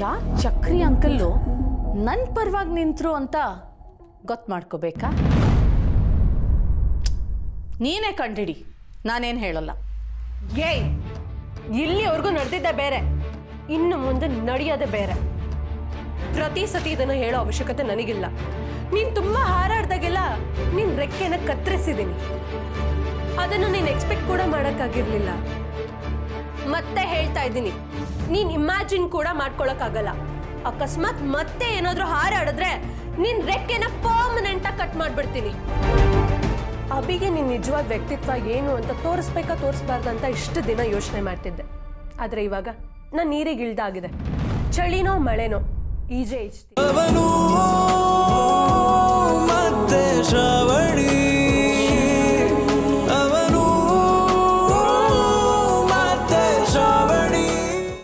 ಯಾಕೆ ಚಕ್ರಿ ಅಂಕಲ್ಲು ನನ್ನ ಪರವಾಗಿ ನಿಂತರು ಅಂತ ಗೊತ್ತು ಮಾಡ್ಕೋಬೇಕಾ? ನೀನೇ ಕಂಡಿಡಿ, ನಾನೇನು ಹೇಳಲ್ಲ. ಏಯ್, ಇಲ್ಲಿವರೆಗೂ ನಡೆದಿದ್ದೆ ಬೇರೆ. ಇನ್ನು ಮುಂದೆ ನಡೆಯೋದೇ ಬೇರೆ. ಪ್ರತಿ ಸತಿ ಇದನ್ನು ಹೇಳೋ ಅವಶ್ಯಕತೆ ನನಗಿಲ್ಲ. ನೀನು ತುಂಬಾ ಹಾರಾಡ್ದಾಗೆಲ್ಲ ನಿನ್ನ ರೆಕ್ಕೆನ ಕತ್ತರಿಸಿದ್ದೀನಿ ಅದನ್ನು ನೀನು ಎಕ್ಸ್ಪೆಕ್ಟ್ ಕೂಡ ಮಾಡಕ್ಕಾಗಿರ್ಲಿಲ್ಲ. ಮತ್ತೆ ಹೇಳ್ತಾ ಇದ್ದೀನಿ. ನೀನ್ ಇಮ್ಯಾಜಿನ್ ಕೂಡ ಮಾಡ್ಕೊಳಕ್ಕಾಗಲ್ಲ. ಅಕಸ್ಮಾತ್ ಮತ್ತೆ ಏನಾದ್ರೂ ಹಾರಾಡಿದ್ರೆ ನಿನ್ ರೆಕ್ಕೆನ ಪರ್ಮನೆಂಟ್ ಆಗಿ ಕಟ್ ಮಾಡ್ಬಿಡ್ತೀನಿ. ಅಬಿಗೆ ನಿನ್ ನಿಜವಾದ ವ್ಯಕ್ತಿತ್ವ ಏನು ಅಂತ ತೋರಿಸ್ಬೇಕಾ ತೋರಿಸ್ಬಾರ್ದು ಅಂತ ಇಷ್ಟು ದಿನ ಯೋಚನೆ ಮಾಡ್ತಿದ್ದೆ. ಆದ್ರೆ ಇವಾಗ ನಾನು ನೀರಿಗೆ ಇಳ್ದಾಗಿದೆ. ಚಳಿನೋ, ಮಳೆನೋ, ಈಜೆ ಇಷ್ಟ